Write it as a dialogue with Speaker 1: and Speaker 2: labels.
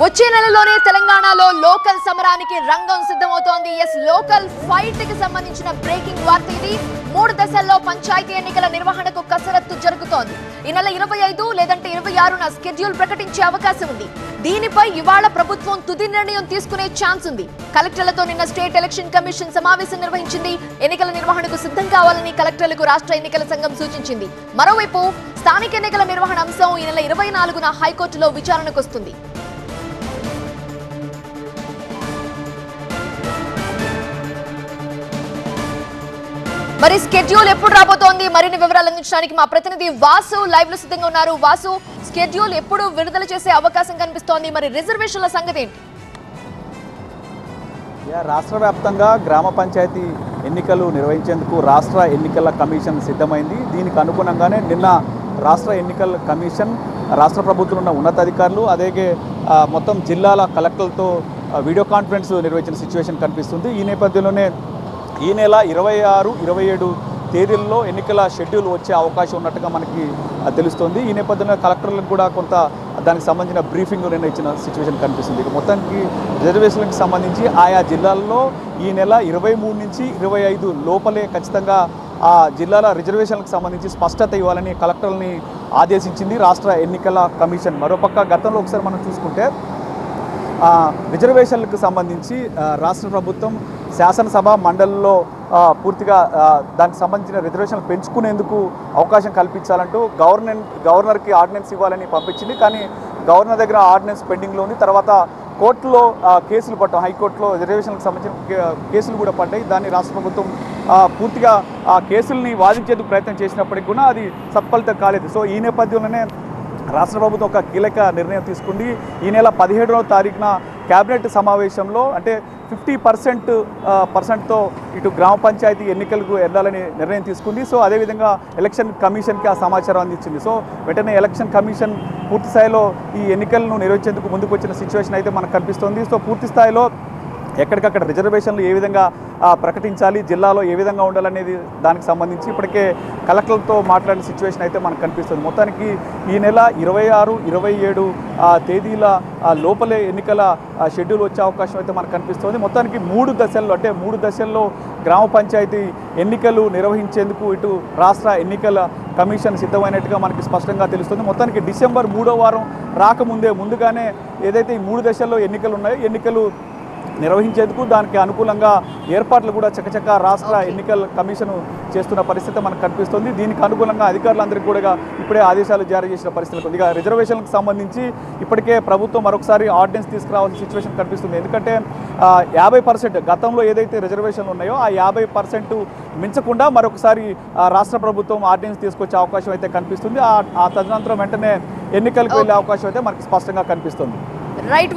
Speaker 1: వచ్చే నెలలోనే తెలంగాణలో లోకల్ సమరానికి రంగం సిద్ధమవుతోంది. ఎస్ లోకల్ ఫైట్కి సంబంధించిన బ్రేకింగ్ వార్త ఇది. మూడు దశల్లో పంచాయతీ ఎన్నికల నిర్వహణకు కసరత్తు జరుగుతోంది. ఈ నెల ఇరవై ఐదు లేదంటే ఇరవై ఆరున స్కెడ్యూల్ ప్రకటించే అవకాశం ఉంది. దీనిపై ఇవాళ ప్రభుత్వం తుది నిర్ణయం తీసుకునే ఛాన్స్ ఉంది. కలెక్టర్లతో నిన్న స్టేట్ ఎలక్షన్ కమిషన్ సమావేశం నిర్వహించింది. ఎన్నికల నిర్వహణకు సిద్ధం కావాలని కలెక్టర్లకు రాష్ట్ర ఎన్నికల సంఘం సూచించింది. మరోవైపు స్థానిక ఎన్నికల నిర్వహణ అంశం ఈ నెల ఇరవై నాలుగున హైకోర్టులో విచారణకు వస్తుంది. మరి స్కెడ్యూల్ ఎప్పుడు రాబోతోంది? మరిన్ని వివరాలు అందించడానికి మా ప్రతినిధి వాసు లైవ్లో సిద్ధంగా ఉన్నారు. వాసు స్కెడ్యూల్ ఎప్పుడు విడుదల చేసే అవకాశం కనిపిస్తోంది? మరి రిజర్వేషన్ల సంగతి ఏంటి?
Speaker 2: యా, రాష్ట్ర వ్యాప్తంగా గ్రామ పంచాయతీ ఎన్నికలు నిర్వహించేందుకు రాష్ట్ర ఎన్నికల కమిషన్ సిద్ధమైంది. దీనికి అనుగుణంగానే నిన్న రాష్ట్ర ఎన్నికల కమిషన్ రాష్ట్ర ప్రభుత్వం ఉన్న ఉన్నతాధికారులు అలాగే మొత్తం జిల్లాల కలెక్టర్లతో వీడియో కాన్ఫరెన్స్ నిర్వహించిన సిచ్యువేషన్ కనిపిస్తుంది. ఈ నేపథ్యంలోనే ఈ నెల ఇరవై ఆరు ఇరవై ఏడు తేదీల్లో ఎన్నికల షెడ్యూల్ వచ్చే అవకాశం ఉన్నట్టుగా మనకి తెలుస్తుంది తెలుస్తోంది. ఈ నేపథ్యంలో కలెక్టర్లకు కూడా కొంత దానికి సంబంధించిన బ్రీఫింగ్ నిన్న ఇచ్చిన సిచ్యువేషన్ కనిపిస్తుంది. ఇక మొత్తానికి రిజర్వేషన్లకు సంబంధించి ఆయా జిల్లాల్లో ఈ నెల ఇరవై మూడు నుంచి ఇరవై ఐదు లోపలే ఖచ్చితంగా ఆ జిల్లాల రిజర్వేషన్లకు సంబంధించి స్పష్టత ఇవ్వాలని కలెక్టర్ని ఆదేశించింది రాష్ట్ర ఎన్నికల కమిషన్. మరోపక్క గతంలో ఒకసారి మనం చూసుకుంటే రిజర్వేషన్లకు సంబంధించి రాష్ట్ర ప్రభుత్వం శాసనసభ మండలిలో పూర్తిగా దానికి సంబంధించిన రిజర్వేషన్లు పెంచుకునేందుకు అవకాశం కల్పించాలంటూ గవర్నమెంట్ గవర్నర్కి ఆర్డినెన్స్ ఇవ్వాలని పంపించింది. కానీ గవర్నర్ దగ్గర ఆర్డినెన్స్ పెండింగ్లో ఉంది. తర్వాత కోర్టులో కేసులు పట్టడం హైకోర్టులో రిజర్వేషన్లకు సంబంధించిన కేసులు కూడా పడ్డాయి. దాన్ని రాష్ట్ర ప్రభుత్వం పూర్తిగా ఆ కేసుల్ని వాదించేందుకు ప్రయత్నం చేసినప్పటికీ కూడా అది సత్ఫలితం కాలేదు. సో ఈ నేపథ్యంలోనే రాష్ట్ర ప్రభుత్వం ఒక కీలక నిర్ణయం తీసుకుంది. ఈ నెల పదిహేడవ తారీఖున కేబినెట్ సమావేశంలో అంటే ఫిఫ్టీ పర్సెంట్ పర్సెంట్తో ఇటు గ్రామ పంచాయతీ ఎన్నికలకు వెళ్ళాలని నిర్ణయం తీసుకుంది. సో అదేవిధంగా ఎలక్షన్ కమిషన్కి ఆ సమాచారం అందించింది. సో వెంటనే ఎలక్షన్ కమిషన్ పూర్తి స్థాయిలో ఈ ఎన్నికలను నిర్వహించేందుకు ముందుకు వచ్చిన సిచ్యువేషన్ అయితే మనకు కనిపిస్తుంది. సో పూర్తి స్థాయిలో ఎక్కడికక్కడ రిజర్వేషన్లు ఏ విధంగా ప్రకటించాలి జిల్లాలో ఏ విధంగా ఉండాలనేది దానికి సంబంధించి ఇప్పటికే కలెక్టర్లతో మాట్లాడిన సిచ్యువేషన్ అయితే మనకు కనిపిస్తుంది. మొత్తానికి ఈ నెల ఇరవై ఆరు ఇరవై ఏడు తేదీల లోపలే ఎన్నికల షెడ్యూల్ వచ్చే అవకాశం అయితే మనకు కనిపిస్తుంది. మొత్తానికి మూడు దశల్లో అంటే మూడు దశల్లో గ్రామ పంచాయతీ ఎన్నికలు నిర్వహించేందుకు ఇటు రాష్ట్ర ఎన్నికల కమిషన్ సిద్ధమైనట్టుగా మనకి స్పష్టంగా తెలుస్తుంది. మొత్తానికి డిసెంబర్ మూడో వారం రాకముందే ముందుగానే ఏదైతే ఈ మూడు దశల్లో ఎన్నికలు ఉన్నాయో ఎన్నికలు నిర్వహించేందుకు దానికి అనుకూలంగా ఏర్పాట్లు కూడా చకచక రాష్ట్ర ఎన్నికల కమిషన్ చేస్తున్న పరిస్థితి మనకు కనిపిస్తుంది. దీనికి అనుకూలంగా అధికారులందరికీ కూడా ఇప్పుడే ఆదేశాలు జారీ చేసిన పరిస్థితి ఉంది. ఇక రిజర్వేషన్లకు సంబంధించి ఇప్పటికే ప్రభుత్వం మరొకసారి ఆర్డినెన్స్ తీసుకురావాల్సిన సిచ్యువేషన్ కనిపిస్తుంది. ఎందుకంటే యాభై పర్సెంట్ గతంలో ఏదైతే రిజర్వేషన్లు ఉన్నాయో ఆ యాభై పర్సెంట్ మించకుండా మరొకసారి రాష్ట్ర ప్రభుత్వం ఆర్డినెన్స్ తీసుకొచ్చే అవకాశం అయితే కనిపిస్తుంది. ఆ ఆ తదనంతరం వెంటనే ఎన్నికలకు వెళ్ళే అవకాశం అయితే మనకి స్పష్టంగా కనిపిస్తుంది.
Speaker 1: రైట్